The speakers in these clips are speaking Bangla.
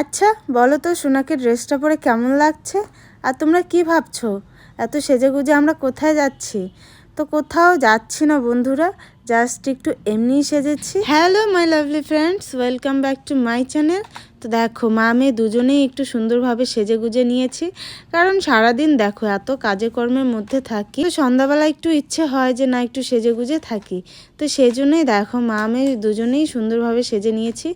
আচ্ছা বলো তো সোনাকে ড্রেসটা পরে কেমন লাগছে? আর তোমরা কি ভাবছ? এত সেজেগুজে আমরা কোথায় যাচ্ছি? তো কোথাও যাচ্ছি না বন্ধুরা। জাস্ট একটু এমনিই সেজেছি। Hello my lovely friends welcome back to my channel তো দেখো, মা মেয়ে দুজনেই একটু সুন্দরভাবে সেজে গুজে নিয়েছি। কারণ সারাদিন দেখো, এত কাজে কর্মের মধ্যে থাকি। তো সন্ধ্যাবেলা একটু ইচ্ছে হয় যে, না, একটু সেজে গুজে থাকি। তো সেই জন্যই দেখো, মা মেয়ে দুজনেই সুন্দরভাবে সেজে নিয়েছি।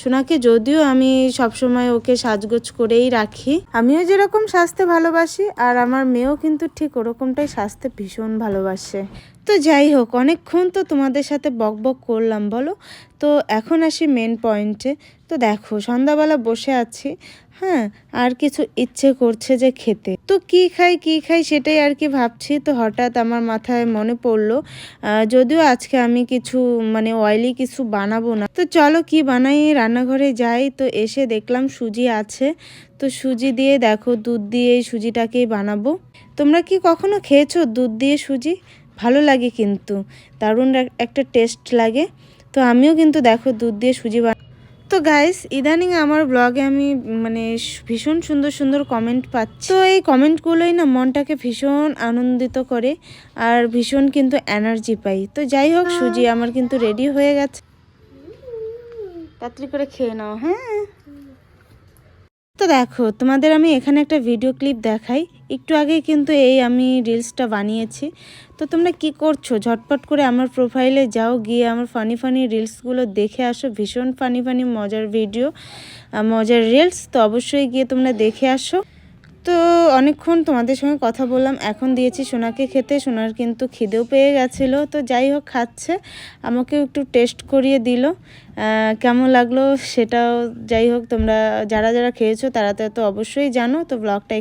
সোনাকে যদিও আমি সবসময় ওকে সাজগোজ করেই রাখি। আমিও যেরকম সাজতে ভালোবাসি, আর আমার মেয়েও কিন্তু ঠিক ওরকমটাই সাজতে ভীষণ ভালোবাসে। তো যাই হোক, অনেকক্ষণ তো তোমাদের সাথে বক বক করলাম, বলো? তো এখন আসি মেন পয়েন্টে তো দেখো, সন্ধ্যাবেলা বসে আছি হ্যাঁ? আর কিছু ইচ্ছে করছে যে খেতে। তো কি খাই কি খাই সেটাই আর কি ভাবছি। তো হঠাৎ আমার মাথায় মনে পড়ল যদিও আজকে আমি কিছু মানে অয়েলি কিছু বানাবো না। তো চলো কি বানাই, রান্নাঘরে যাই। তো এসে দেখলাম সুজি আছে। তো সুজি দিয়ে দেখো, দুধ দিয়ে সুজিটাকেই বানাবো। তোমরা কি কখনো খেয়েছো দুধ দিয়ে সুজি? ভালো লাগে কিন্তু, দারুণ এক- একটা টেস্ট লাগে। তো আমিও কিন্তু দেখো দুধ দিয়ে সুজি বান তো গাইস ইদানিং আমার ব্লগে আমি মানে ভীষণ সুন্দর সুন্দর কমেন্ট পাচ্ছি। তো এই কমেন্টগুলোই না মনটাকে ভীষণ আনন্দিত করে আর ভীষণ কিন্তু এনার্জি পাই। তো যাই হোক, সুজি আমার কিন্তু রেডি হয়ে গেছে। তাড়াতাড়ি করে খেয়ে নাও হ্যাঁ। তো দেখো, তোমাদের আমি এখানে একটা ভিডিও ক্লিপ দেখাই। একটু আগে কিন্তু এই আমি রিলসটা বানিয়েছি। তো তোমরা কি করছ? ঝটপট করে আমার প্রোফাইলে যাও, গিয়ে আমার ফানি ফানি রিলসগুলো দেখে আসো, ভীষণ ফানি ফানি মজার ভিডিও মজার রিলস। তো অবশ্যই গিয়ে তোমরা দেখে আসো। তো অনেকক্ষণ তোমাদের সঙ্গে কথা বললাম, এখন দিয়েছি সোনাকে খেতে, সোনার কিন্তু খিদেও পেয়ে গেছিল। তো যাই হোক, খাচ্ছে, আমাকেও একটু টেস্ট করিয়ে দিল। কেমন লাগল সেটাও যাই হোক, তোমরা যারা যারা খেয়েছো তারা তো অবশ্যই জানো। তো ব্লগটা